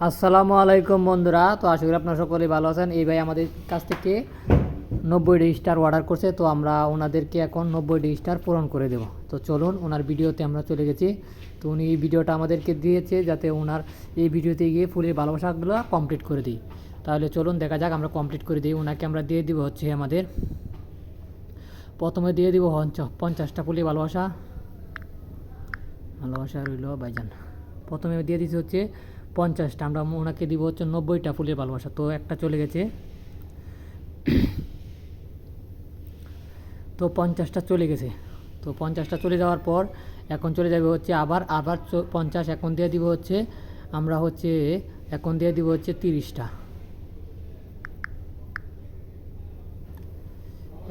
আসসালামু আলাইকুম বন্ধুরা, তো আশা করি আপনারা সকলেই ভালো আছেন। এই ভাই আমাদের কাছ থেকে নব্বইটি স্টার অর্ডার করছে, তো আমরা ওনাদেরকে এখন নব্বইটি স্টার পূরণ করে দেব। তো চলুন, ওনার ভিডিওতে আমরা চলে গেছি। তো উনি এই ভিডিওটা আমাদেরকে দিয়েছে যাতে ওনার এই ভিডিওতে গিয়ে ফুলের ভালোবাসাগুলো কমপ্লিট করে দিই। তাহলে চলুন, দেখা যাক আমরা কমপ্লিট করে দিই। ওনাকে আমরা দিয়ে দিব হচ্ছে আমাদের, প্রথমে দিয়ে দিব পঞ্চ- পঞ্চাশটা ফুলের ভালোবাসা। ভালোবাসা রইল ভাইজান। প্রথমে দিয়ে দিচ্ছি হচ্ছে পঞ্চাশটা, আমরা ওনাকে দিব হচ্ছে নব্বইটা ফুলের ভালোবাসা। তো একটা চলে গেছে। তো পঞ্চাশটা চলে গেছে। তো পঞ্চাশটা চলে যাওয়ার পর এখন চলে যাবে হচ্ছে আবার আবার পঞ্চাশ এখন দিয়ে দিব হচ্ছে, আমরা হচ্ছে এখন দিয়ে দিব হচ্ছে তিরিশটা।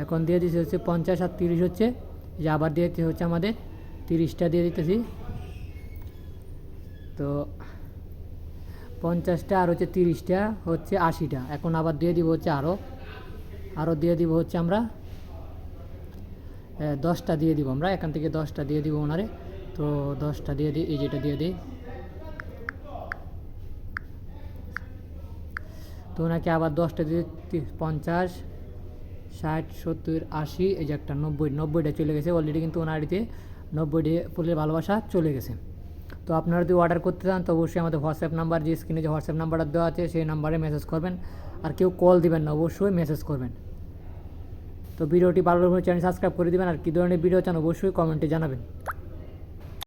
এখন দিয়ে দিচ্ছে হচ্ছে পঞ্চাশ আর তিরিশ হচ্ছে যে আবার দিয়ে দিতে হচ্ছে আমাদের, তিরিশটা দিয়ে দিতেছি। তো পঞ্চাশটা আর হচ্ছে তিরিশটা হচ্ছে আশিটা। এখন আবার দিয়ে দিব হচ্ছে আরও আরও দিয়ে দিব হচ্ছে আমরা দশটা দিয়ে দিব আমরা। এখান থেকে দশটা দিয়ে দিব ওনারে। তো দশটা দিয়ে দিই, এই যেটা দিয়ে দিই। তো ওনাকে আবার দশটা দিয়ে পঞ্চাশ, ষাট, সত্তর, আশি, এই যে একটা নব্বই, নব্বইটা চলে গেছে। অলরেডি কিন্তু ওনার নব্বইটি ফুলের ভালোবাসা চলে গেছে। তো আপনারা যদি অর্ডার করতে চান, তো অবশ্যই আমাদের হোয়াটসঅ্যাপ নাম্বার যে স্ক্রিনে যে হোয়াটসঅ্যাপ নাম্বারটা দেওয়া আছে, সেই নাম্বারে মেসেজ করবেন। আর কেউ কল দিবেন না, অবশ্যই মেসেজ করবেন। তো ভিডিওটি ভালো লাগলে চ্যানেল সাবস্ক্রাইব করে দেবেন। আর কী ধরনের ভিডিও চান, অবশ্যই কমেন্টে জানাবেন।